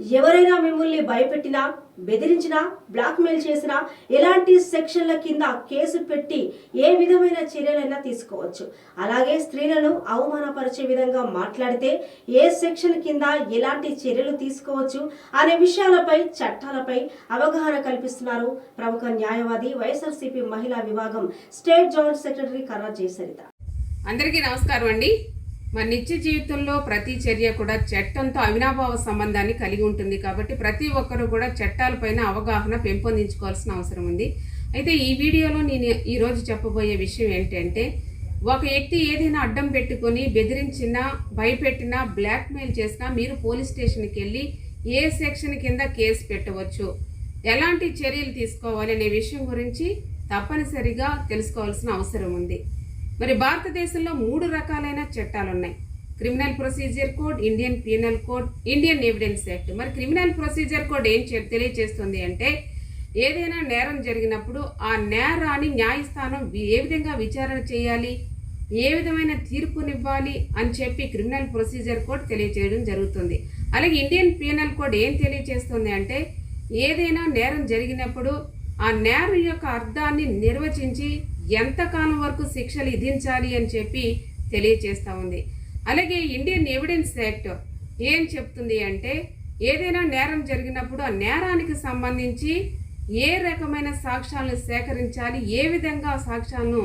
ఎవరైనా మిమ్మల్ని భయపెట్టినా బెదిరించినా బ్లాక్మెయిల్ చేసినా ఎలాంటి సెక్షన్ల కింద కేసు పెట్టి ఏ విధమైన చర్యలైనా తీసుకోవచ్చు. అలాగే స్త్రీలను అవమానపరిచే విధంగా మాట్లాడితే ఏ సెక్షన్ కింద ఎలాంటి చర్యలు తీసుకోవచ్చు అనే విషయాలపై చట్టాలపై అవగాహన కల్పిస్తున్నారు ప్రముఖ న్యాయవాది వైఎస్ఆర్సీపీ మహిళా విభాగం state joint secretary Karra Jayasarita. అందరికీ నమస్కారం అండి. మన నిత్య జీవితంలో ప్రతి చర్య కూడా చట్టంతో అవినాభావ సంబంధాన్ని కలిగి ఉంటుంది కాబట్టి ప్రతి ఒక్కరూ కూడా చట్టాలపైన అవగాహన పెంపొందించుకోవాల్సిన అవసరం ఉంది. అయితే ఈ వీడియోలో నేను ఈరోజు చెప్పబోయే విషయం ఏంటంటే ఒక వ్యక్తి ఏదైనా అడ్డం పెట్టుకొని బెదిరించినా భయపెట్టినా బ్లాక్మెయిల్ చేసినా మీరు పోలీస్ స్టేషన్కి వెళ్ళి ఏ సెక్షన్ కింద కేసు పెట్టవచ్చు ఎలాంటి చర్యలు తీసుకోవాలి అనే విషయం గురించి తప్పనిసరిగా తెలుసుకోవాల్సిన అవసరం ఉంది. మరి భారతదేశంలో మూడు రకాలైన చట్టాలు ఉన్నాయి criminal procedure code Indian penal code Indian evidence act. మరి క్రిమినల్ ప్రొసీజర్ కోడ్ ఏం తెలియజేస్తుంది అంటే ఏదైనా నేరం జరిగినప్పుడు ఆ నేరాన్ని న్యాయస్థానం ఏ విధంగా విచారణ చేయాలి ఏ విధమైన తీర్పునివ్వాలి అని చెప్పి క్రిమినల్ ప్రొసీజర్ కోడ్ తెలియజేయడం జరుగుతుంది. అలాగే ఇండియన్ పీనల్ కోడ్ ఏం తెలియజేస్తుంది అంటే ఏదైనా నేరం జరిగినప్పుడు ఆ నేరం యొక్క అర్థాన్ని నిర్వచించి ఎంతకాలం వరకు శిక్షలు విధించాలి అని చెప్పి తెలియచేస్తూ ఉంది. అలాగే ఇండియన్ ఎవిడెన్స్ యాక్ట్ ఏం చెప్తుంది అంటే ఏదైనా నేరం జరిగినప్పుడు ఆ నేరానికి సంబంధించి ఏ రకమైన సాక్ష్యాలను సేకరించాలి ఏ విధంగా సాక్ష్యాలను